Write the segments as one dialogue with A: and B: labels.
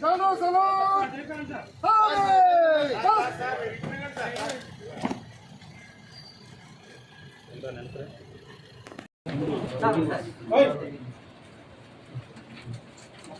A: చలో చలో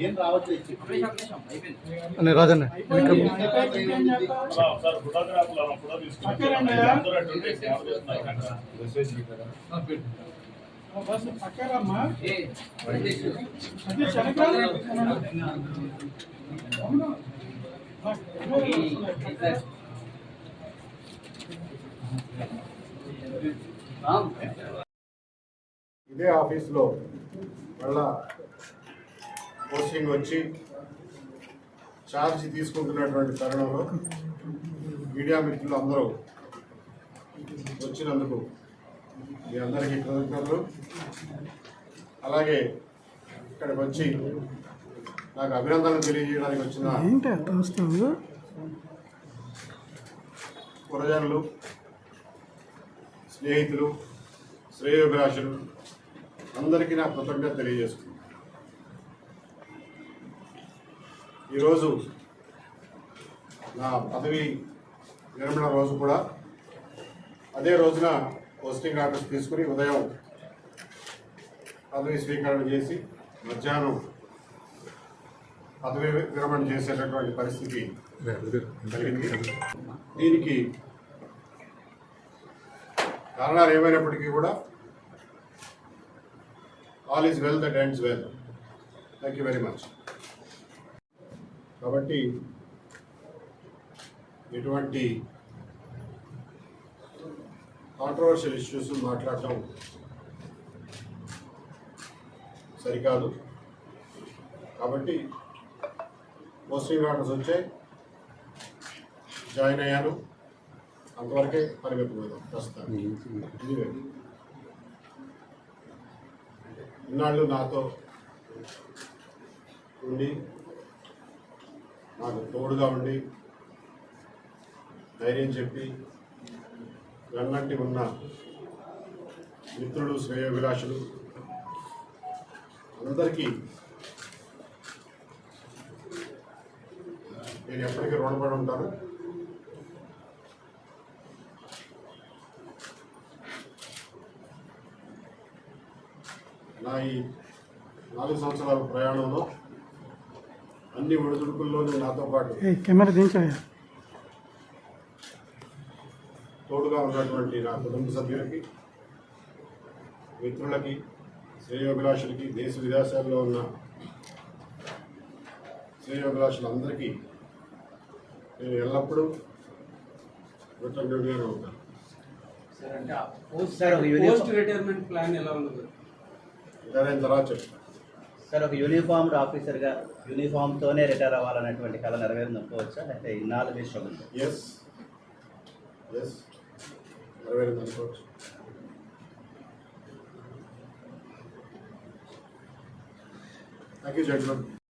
B: ఏం
C: రాజన్న
B: ఇదే ఆఫీస్లో మళ్ళా పోస్టింగ్ వచ్చి ఛార్జ్ తీసుకుంటున్నటువంటి తరుణంలో మీడియా మిత్రులు అందరూ వచ్చినందుకు మీ అందరికీ కృతజ్ఞతలు. అలాగే ఇక్కడికి వచ్చి నాకు అభినందనలు తెలియజేయడానికి వచ్చిన పురజనులు స్నేహితులు శ్రేయోభిలాషులు అందరికీ నా కృతజ్ఞత తెలియజేసుకున్నాను ఈరోజు నా పదవి విరమణ రోజు కూడా అదే రోజున పోస్టింగ్ ఆర్డర్స్ తీసుకుని ఉదయం పదవి స్వీకరణ చేసి మధ్యాహ్నం పదవి విరమణ చేసేటటువంటి పరిస్థితి దీనికి కారణాలు ఏమైనప్పటికీ కూడా all is well that ends well. Thank you very much కాబట్టి ఎటువంటి కాంట్రవర్షియల్ ఇష్యూస్ మాట్లాడటం సరికాదు. కాబట్టి పోస్టింగ్ ఆర్డర్స్ వచ్చాయి జాయిన్ అయ్యాను. అంతవరకే పరిగెత్తుకోదాం ప్రస్తుతం ఇన్నాళ్ళు నాతో ఉండి నాకు తోడుగా ఉండి ధైర్యం చెప్పి వెన్నంటి ఉన్న మిత్రులు శ్రేయోభిలాషులు అందరికీ నేను ఎప్పటికీ రుణపడి ఉంటాను. నా ఈ నాలుగు సంవత్సరాల ప్రయాణంలో అన్ని ఒడిదుడుకుల్లోనూ నాతో పాటు
C: కెమెరా దించాయా
B: తోడుగా ఉన్నటువంటి నా కుటుంబ సభ్యులకి మిత్రులకి శ్రేయోభిలాషులకి దేశ విదేశాల్లో ఉన్న శ్రేయోభిలాషులందరికీ నేను ఎల్లప్పుడూ కృతజ్ఞుడిగానే ఉంటాను.
D: సార్ అంటే ఆ
E: సార్ ఒక యూనిఫామ్
D: పోస్ట్ రిటైర్మెంట్ ప్లాన్ ఎలా ఉండదు
B: ఇదైన తర్వాత చెప్తాను.
E: సార్ ఒక యూనిఫామ్డ్ ఆఫీసర్గా యూనిఫామ్తోనే రిటైర్ అవ్వాలనేటువంటి కళ నెరవేరింది అనుకోవచ్చా? అయితే ఇన్నాళ్ళు మీ స్ట్రగుల్
B: ఎస్ ఎస్ నెరవేరింది అనుకోవచ్చు. Thank you judgement